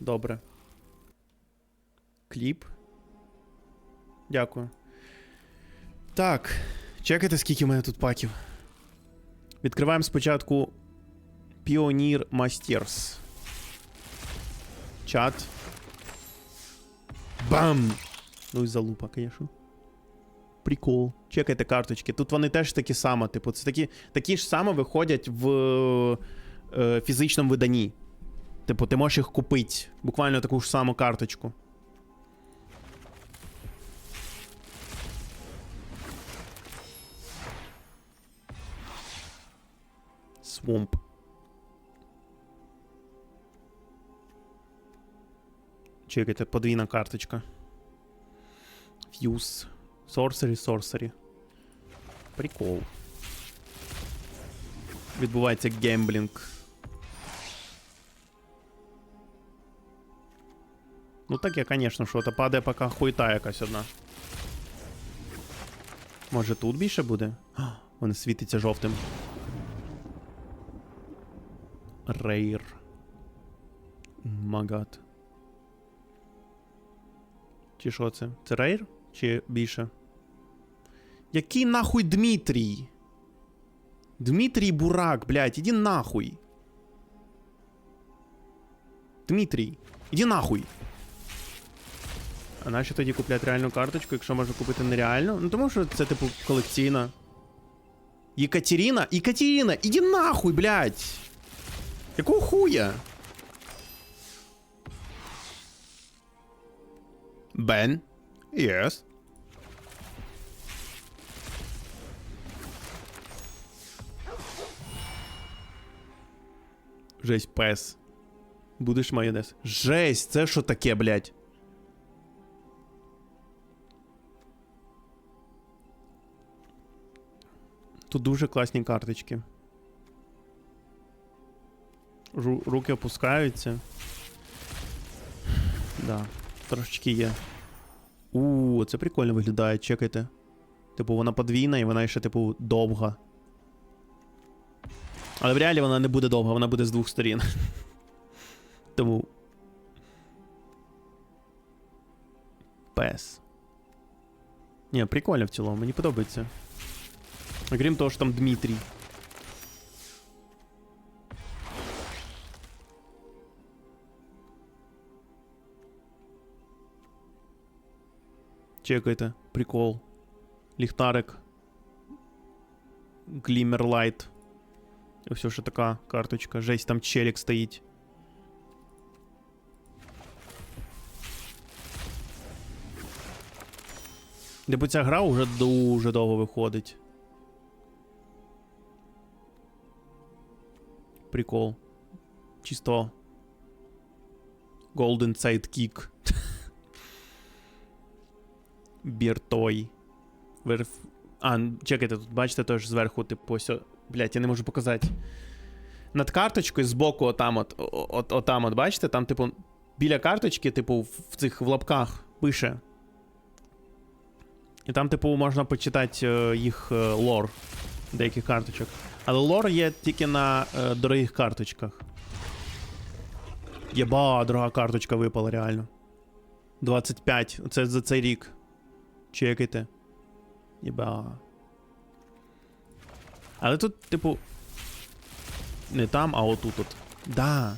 Добре. Кліп. Дякую. Так. Чекайте, скільки в мене тут паків. Відкриваємо спочатку Pioneer Masters. Чат. Бам! Ну і залупа, звісно. Прикол. Чекайте карточки. Тут вони теж такі само, типу, це такі, такі ж само виходять в е, фізичному виданні. Типу, ти можеш їх купити. Буквально таку ж саму карточку. Swamp. Чекайте, подвійна карточка. Fuse. Sorcery, Sorcery. Прикол. Відбувається гемблінг. Ну так я, конечно, що то падає поки хуйта якась одна. Може тут більше буде? А, Він світиться жовтим. Рейр. Магат. Чи що це? Це рейр? Чи більше? Який нахуй Дмитрій? Дмитрій Бурак, блядь, іди нахуй. Дмитрій, іди нахуй. А нащо тоді купляти реальну карточку, якщо можна купити нереальну? Ну тому що це, типу, колекційна. Єкатеріна? Єкатеріна, іди нахуй, блядь! Якого хуя? Бен? Yes. Жесть, пес. Будеш майонез. Жесть, це що таке, блядь? Тут дуже класні карточки. Ру- руки опускаються. Да, трошечки є. У, це прикольно виглядає, чекайте. Типу, вона подвійна і вона ще, типу, довга. Але в реалі вона не буде довга, вона буде з двох сторін. Тому. Пес. Ні, прикольно в цілому, мені подобається. Крім того, що там Дмитрій. Чекайте, прикол. Ліхтарик. Глімер лайт. І все ще така карточка. Жесть, там челік стоїть. Типу ця гра вже дуже довго виходить. Прикол. Чисто. Golden Sidekick. Біртой. Верф... А, чекайте, тут бачите теж зверху, типу, ось. Блять, я не можу показати. Над карточкою збоку, отам от, от, отам от, бачите, там, типу, біля карточки, типу, в цих в лапках пише. І там, типу, можна почитати е, їх е, лор деяких карточок. Але лор є тільки на е, дорогих карточках. Єба, дорога карточка випала, реально. 25. Це за цей рік. Чекайте. Єба. Але тут, типу. Не там, а отут от. Да.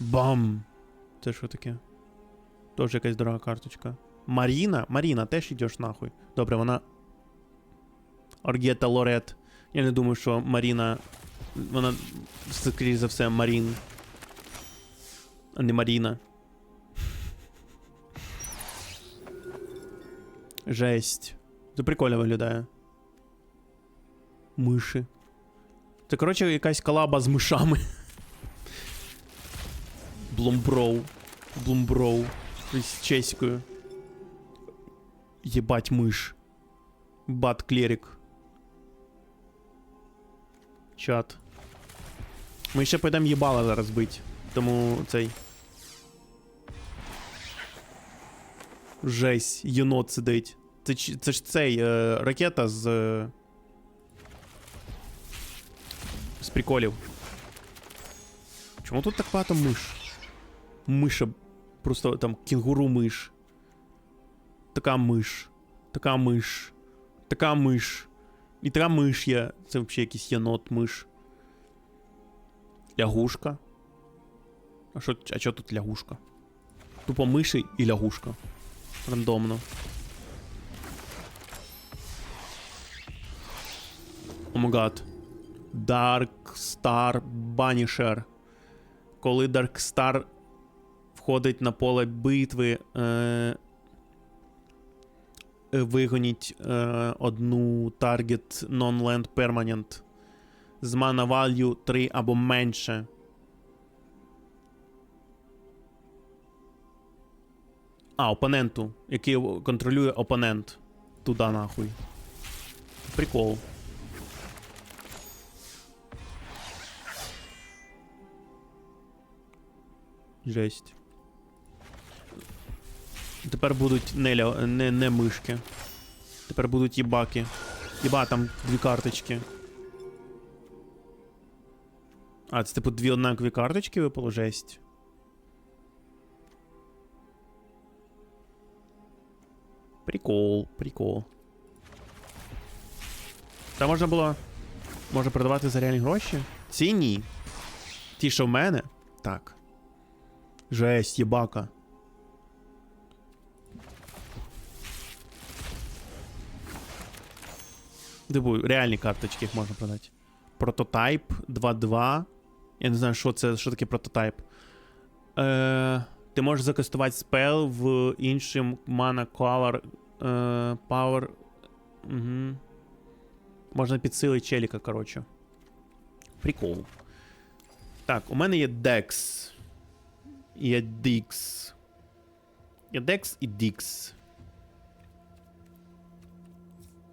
Бам! Це що таке? Тоже якась дорога карточка. Маріна? Маріна, теж йдеш нахуй. Добре, вона. Оргета Лорет. Я не думаю, що Маріна. Вона, скоріше за все, Марін. А не Маріна. Жесть. Це прикольно виглядає. Миші. Це, коротше, якась колаба з мишами. Блумброу. Блумброу. З чеською. Єбать миш. Бат клерик. Чат. Ми ще пойдемо їбала зараз бить. Тому цей. Жесть, єнот сидить. Це, це ж цей е, ракета з. Е, з приколів. Чому тут так багато миш? Миша. Просто там кінгуру миш. Така миш. Така миш. Така миш. І така миш є. Це взагалі якийсь єнот миш. Лягушка. А що а чо тут лягушка? Тупо миші і лягушка. Рандомно. О май гад. Dark Star Banisher. Коли Dark Star входить на поле битви, е, вигоніть е, одну Target Non-Land Permanent з mana value 3 або менше. А, опоненту, який контролює опонент. Туда нахуй. Прикол. Жесть. Тепер будуть не, ля... не, не мишки. Тепер будуть їбаки. Єба, там дві карточки. А, це типу дві однакові карточки випало жесть. Прикол, прикол. Та можна було. Може продавати за реальні гроші? Ці ні. Ті, що в мене? Так. Жесть, єбака. Типу, реальні карточки їх можна продати. Прототайп 2.2. Я не знаю, що це, що таке прототайп. Е, ти можеш закастувати спел в іншим mana color е, power. Угу. Можна підсилити челіка, коротше. Прикол. Так, у мене є Dex. Є Dix. Є Dex і Dix.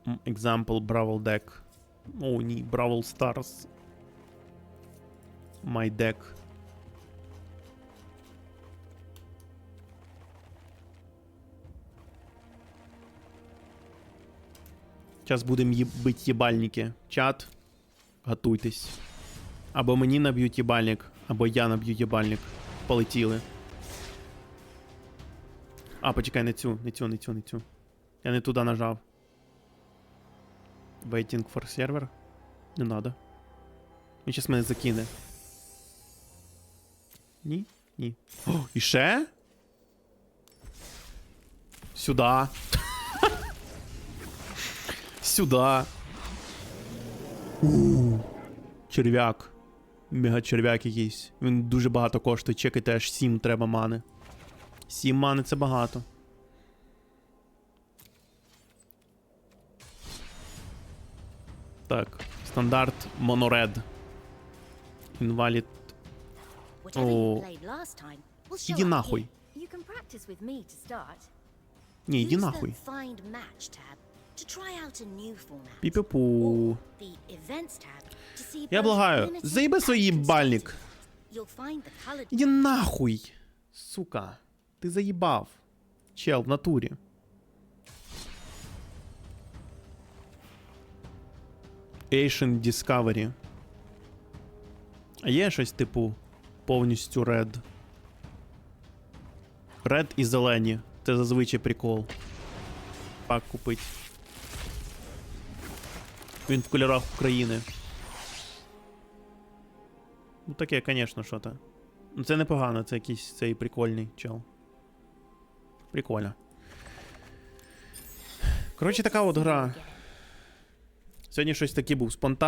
Example Brawl Deck. О, ні, Brawl Stars. My Deck. Зараз будемо їб... бити їбальники. Чат, готуйтесь. Або мені наб'ють їбальник, або я наб'ю їбальник. Полетіли. А, почекай, не цю, не цю, не цю, не цю. Я не туди нажав. Waiting for server. Не надо. Він щас мене закине. Ні? Ні. О, і ще? Сюда. Сюда. У. Черв'як. Мега черв'як якийсь. Він дуже багато коштує. Чекайте, аж 7 треба мани. 7 мани це багато. Так, стандарт моноред. Інвалід. Oh. show Іди нахуй. Ні, іди нахуй. Пі-пі-пу. Я благаю, заїби свій їбальник. Іди нахуй. Сука. Ти заїбав. Чел, в натурі. Asian Discovery. Є щось типу повністю Red. Red і зелені. Це зазвичай прикол. Пак купить. Він в кольорах України. Ну таке, звісно, що то. Ну це непогано, це якийсь цей прикольний чел. Прикольно. Коротше, така от гра. Сьогодні щось таке був спонтанний.